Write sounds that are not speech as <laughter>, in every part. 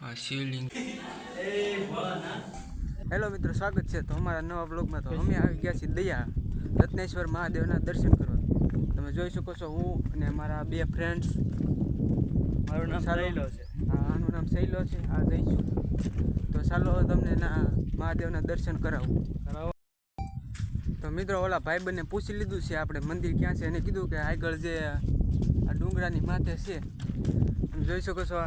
આ શિવલિંગ. હેલો મિત્રો સ્વાગત છે. તો અમારા નવા બ્લોગમાં તો અમે આવી ગયા છીએ દયા રત્નેશ્વર મહાદેવના દર્શન કરવા. તમે જોઈ શકો છો હું અને મારા બે ફ્રેન્ડ્સ મારું નામ. સહેલો છે. હા આનું નામ શૈલો છે. આ જઈશું. તો ચાલો તમને ના મહાદેવના દર્શન કરાવું. કરાવો. તો મિત્રો ઓલા ભાઈબંધને પૂછી લીધું છે આપણે મંદિર ક્યાં છે? એને કીધું કે આગળ જે આ ડુંગરાની માથે છે. તમે જોઈ શકો છો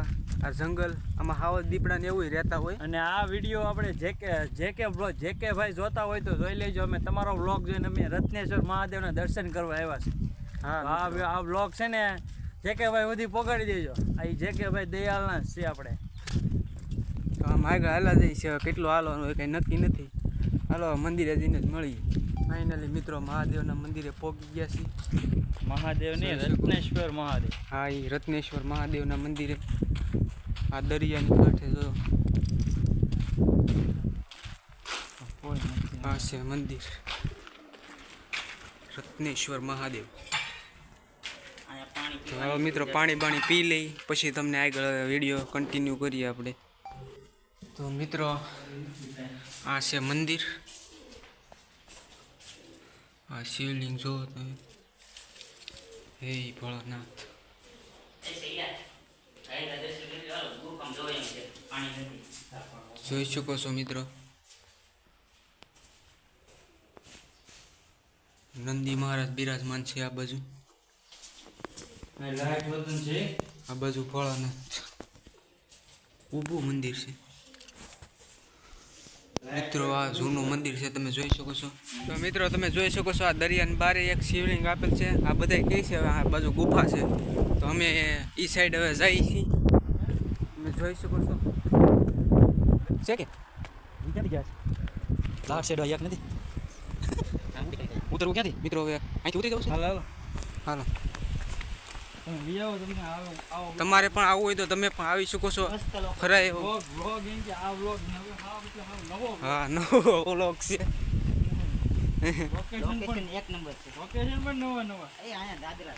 આ જંગલ આમાં હાવજ દીપડા ને એવું રહેતા હોય. અને આ વીડિયો આપણે જે કે જે કે જે કે ભાઈ જોતા હોય તો જોઈ લેજો. અમે તમારો બ્લોગ જોઈને અમે રત્નેશ્વર મહાદેવના દર્શન કરવા આવ્યા છે. હા આ વ્લોગ બ્લોગ છે ને જે કે ભાઈ સુધી પોગાડી દેજો. આ જે કે ભાઈ દયાલના છે આપણે. તો આમ આગળ હાલા જઈ છે. કેટલું હાલવાનું એ કંઈ નક્કી નથી. હાલો મંદિરે જઈને જ મળીએ. ફાઇનલી મિત્રો મહાદેવના મંદિરે પહોંચી ગયા છીએ. મહાદેવ ને રત્નેશ્વર મહાદેવ. હા એ રત્નેશ્વર મહાદેવના મંદિરે આ દરિયાની કાંઠે જો. આ છે મંદિર. રત્નેશ્વર મહાદેવ. હવે મિત્રો પાણી બાણી પી લઈ પછી તમને આગળ વીડિયો કન્ટિન્યુ કરીએ આપણે. તો મિત્રો આ છે મંદિર. આ શિવલિંગ જો તમે. હે ભોળાનાથ જોઈ શકો છો મિત્રો નંદી મહારાજ બિરાજમાન છે આ બાજુ આ બાજુ ભોળાનાથ ઊભું મંદિર છે મિત્રો આ જૂનું મંદિર છે તમે જોઈ શકો છો. તો મિત્રો તમે જોઈ શકો છો આ દરિયાની બારે એક શિવલિંગ આપેલ છે. આ બધા કહે છે હવે આ બાજુ ગુફા છે. તો અમે એ સાઈડ હવે જઈએ છીએ. તમે જોઈ શકો છો. છે કે? ક્યાંથી સાઈડ એક નથી. <laughs> ઉતરવું ક્યાંથી? મિત્રો હવે અહીંથી ઉતરી જવું છે? હાલો. હાલો હાલો તમે લઈ આવો તમને આવો આવો તમારે પણ આવવું હોય તો તમે પણ આવી શકો છો. ખરા એવો હા. નવો વ્લોગ છે. લોકેશન પણ એક નંબર છે. લોકેશન પણ નવા નવા. એ અહીંયા દાદરા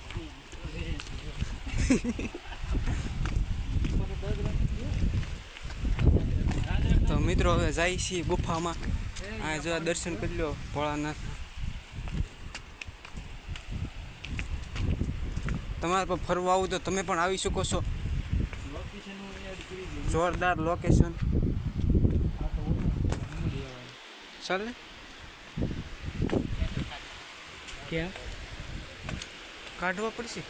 <laughs> તો મિત્રો હવે જાય છીએ ગુફામાં. આ જો દર્શન કરી લો ભોળાનાથ. તમારે પર ફરવા આવું તો તમે પણ આવી શકો છો. જોરદાર લોકેશન ચાલે? ક્યાં? કાઢવા પડશે?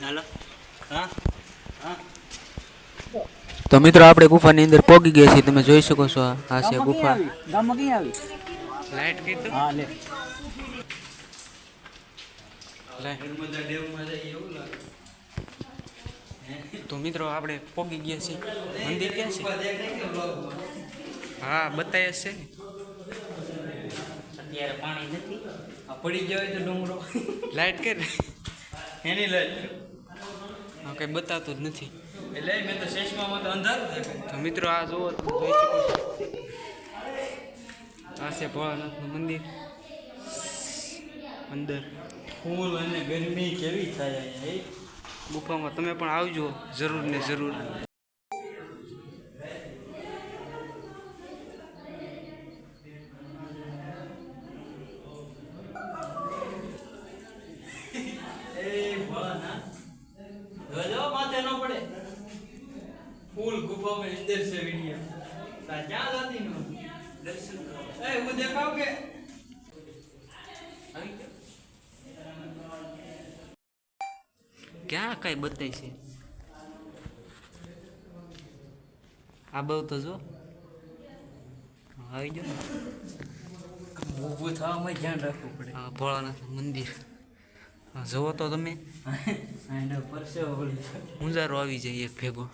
હાલો હા? હા. તો મિત્રો આપણે ગુફાની અંદર પોગી ગયા છીએ. તમે જોઈ શકો છો આ છે ગુફા. ગામમાં ક્યાં આવી? લાઈટ કીધું? તો હા લે. તો મિત્રો આપણે પોગી ગયા છીએ. મંદિર ક્યાં છે? હા બતાય છે અત્યારે પાણી નથી. આ પડી જાય તો ડુંગરો. લાઈટ કે એની લાઈટ હા કંઈ બતાતું જ નથી. એટલે મેં તો ચશ્મામાં તો અંધારું દેખાય. તો મિત્રો આ જુઓ તમે જોઈ શકો છો. આ છે ભોળાનાથનું મંદિર. અંદર. ફૂલ અને ગરમી કેવી થાય ગુફામાં તમે પણ આવજો જરૂર ને જરૂર એ ભણા જોજો માથે ન પડે ફૂલ ગુફામાં અંદર છે વિડિયો તા ક્યાં જાતી નો? દર્શન કરો એ હું દેખાવ કે? ક્યાં કઈ બતાય છે? આ બહુ તો જો. આવી ગયો ઊભું થવામાં ધ્યાન રાખવું પડે. આ ભોળાનાથનું મંદિર. જોવો જુઓ તો તમે. ઊંઝારો આવી જાય એક ભેગો.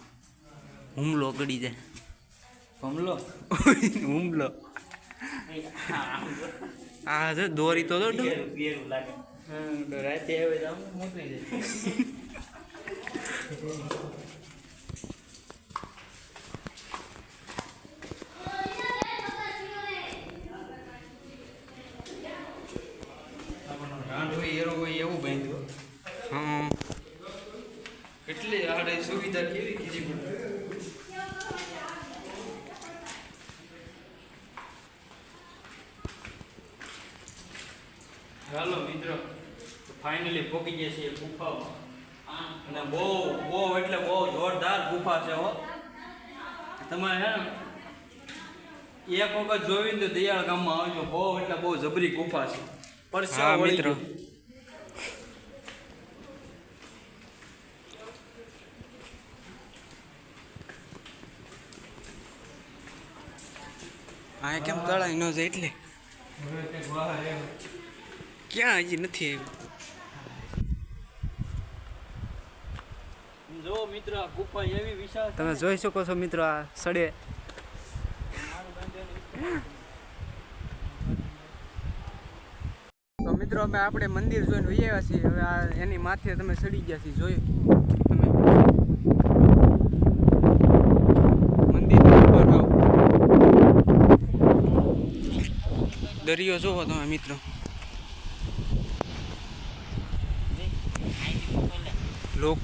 હુમલો ગડી જાય હુમલો? હુમલો. આ છે દોરી તો એવું બાંધ્યું હા એટલે આપણે સુવિધા કેવી કીધી ચાલો મિત્રો ફાઇનલી પહોંચી ગયા છીએ ગુફામાં. અને બહુ બહુ એટલે બહુ જોરદાર ગુફા છે હો. તમે હે ને એક વખત જોઈને તો દયાળ ગામમાં આવજો. બહુ એટલે બહુ જબરી ગુફા છે. હા પરસેવો મિત્રો. આ કેમ કળાઈ ન જાય એટલે હવે કંઈક બહાર આવ્યું. ક્યાં હજી નથી આવ્યું? મિત્ર આ એવી વિશાળ તમે જોઈ શકો છો મિત્રો આ સડે. તો મિત્રો અમે આપણે મંદિર જોઈને વહી આવ્યા છીએ. હવે આ એની માથે તમે ચડી ગયા છીએ જોયું? તમે મંદિર ઉપર આવો. દરિયો જોવો તમે મિત્રો. লোক